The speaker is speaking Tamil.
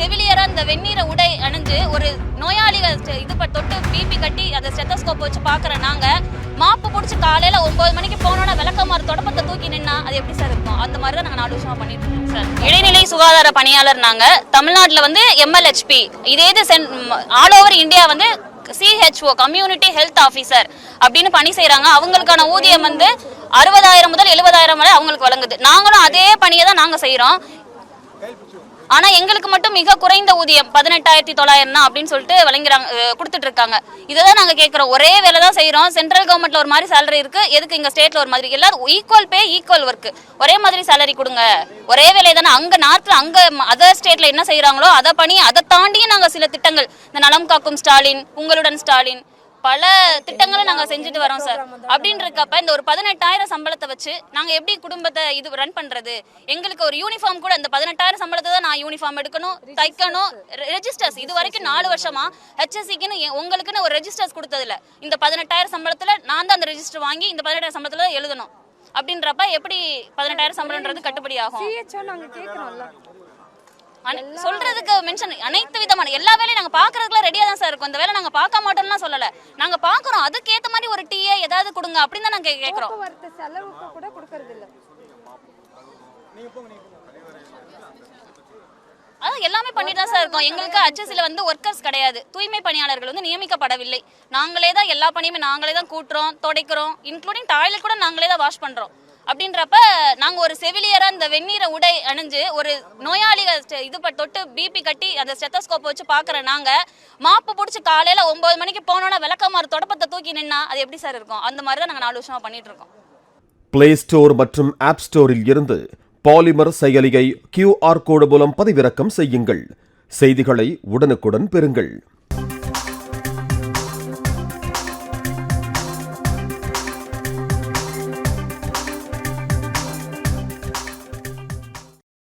செவிலியரா இந்த வெந்நீரை உடை அணிஞ்சு ஒரு நோயாளிகள் இது தொட்டு பிபி கட்டி அதை ஸ்டெத்தஸ்கோப் வச்சு பாக்குற நாங்க. மாப்பு பிடிச்சி காலையில ஒன்பது மணிக்கு போனோம்னா விளக்கமாறு தொடப்பத்தை தூக்கி நின்னா அது எப்படி சார் இருக்கும்? அந்த மாதிரி தான் நாங்க நாலு வருஷமா பண்ணிட்டு இருக்கோம் சார். இடைநிலை சுகாதார பணியாளர் நாங்க. தமிழ்நாட்டுல வந்து எம்எல்ஹெச்பி இதே இது ஆல் ஓவர் இந்தியா வந்து C H O community health officer அப்படின்னு பணி செய்கிறாங்க அவங்களுக்கான ஊதியம் வந்து அறுபதாயிரம் முதல் எழுபதாயிரம் வரை அவங்களுக்கு வழங்குது. நாங்களும் அதே பணியை தான் நாங்க செய்கிறோம் ஆனா எங்களுக்கு மட்டும் மிக குறைந்த ஊதியம் பதினெட்டாயிரத்தி தொள்ளாயிரம் தான் அப்படின்னு சொல்லிட்டு வழங்குறாங்க கொடுத்துட்டு இருக்காங்க இதை நாங்க கேட்கறோம். ஒரே வேலை தான் செய்யறோம் சென்ட்ரல் கவர்மெண்ட்ல ஒரு மாதிரி சேலரி இருக்கு. எதுக்கு இங்க ஸ்டேட்ல ஒரு மாதிரி? எல்லாரும் ஈக்குவல் பே ஈக்குவல் ஒர்க் ஒரே மாதிரி சேலரி கொடுங்க. ஒரே வேலை தானே அங்க நார்த்ல அங்க அதர் ஸ்டேட்ல என்ன செய்யறாங்களோ அதை பண்ணி அதை தாண்டியும் நாங்க சில திட்டங்கள். இந்த நலம் காக்கும் ஸ்டாலின் உங்களுடன் ஸ்டாலின் பல திட்டங்களை நாங்க செஞ்சுட்டு வரோம் சார். அப்படின்னு இருக்கப்ப இந்த ஒரு பதினெட்டாயிரம் சம்பளத்தை வச்சு நாங்க எப்படி குடும்பத்தை இது ரன் பண்றது? எங்களுக்கு ஒரு யூனிஃபார்ம் கூட இந்த பதினெட்டாயிரம் சம்பளத்தை தான் நான் யூனிஃபார்ம் எடுக்கணும் தைக்கணும். ரெஜிஸ்டர்ஸ் இது வரைக்கும் நாலு வருஷமா ஹெச்எஸ்சிக்குன்னு உங்களுக்குன்னு ஒரு ரெஜிஸ்டர்ஸ் கொடுத்ததில்ல. இந்த பதினெட்டாயிரம் சம்பளத்துல நான் தான் அந்த ரெஜிஸ்டர் வாங்கி இந்த பதினெட்டாயிரம் சம்பளத்துல எழுதணும். அப்படின்றப்ப எப்படி பதினெட்டாயிரம் சம்பளம்ன்றது கட்டுப்படி ஆகும் சிஹெச்ஓ நாங்க கேக்குறோம்ல அனை- சொல்றதுக்கு மென்ஷன் அனைத்து விதமான எல்லா வேலையும் நாங்க பாக்குறதுக்குலாம் ரெடியா தான் சார் இருக்கும். இந்த வேலை நாங்க பார்க்க மாட்டோம்லாம் சொல்லல. நாங்க பாக்குறோம் அதுக்கு ஏத்த மாதிரி ஒரு டீயே ஏதாவது கொடுங்க அப்படின்னு தான் நாங்க கேக்குறோம். செலவுக்கு கூட கொடுக்கறது இல்ல. அதான் எல்லாமே பண்ணிட்டு தான் சார் இருக்கோம். எங்களுக்கு அச்சசில வந்து ஒர்க்கர்ஸ் கிடையாது. தூய்மை பணியாளர்கள் வந்து நியமிக்கப்படவில்லை. நாங்களே தான் எல்லா பணியுமே நாங்களே தான் கூட்டுறோம் துடைக்கிறோம். இன்க்ளூடிங் டாய்லெட் கூட நாங்களே தான் வாஷ் பண்றோம். அப்படின்றப்ப நாங்க ஒரு செவிலியரா இந்த வெந்நீரை உடை அணிஞ்சு ஒரு நோயாளிகள் இது தொட்டு பிபி கட்டி அந்த ஸ்டெத்தஸ்கோப் வச்சு பார்க்குற நாங்க மாப்பு பிடிச்சி காலையில ஒன்பது மணிக்கு போனோம்னா விளக்கமாறு தொடப்பத்தை தூக்கி நின்னா அது எப்படி சார் இருக்கும்? அந்த மாதிரி தான் நாங்க நாலு வருஷமா பண்ணிட்டு இருக்கோம். பிளே ஸ்டோர் மற்றும் ஆப் ஸ்டோரில் இருந்து பாலிமர் செயலியை கியூஆர் கோடு மூலம் பதிவிறக்கம் செய்யுங்கள். செய்திகளை உடனுக்குடன் பெறுங்கள்.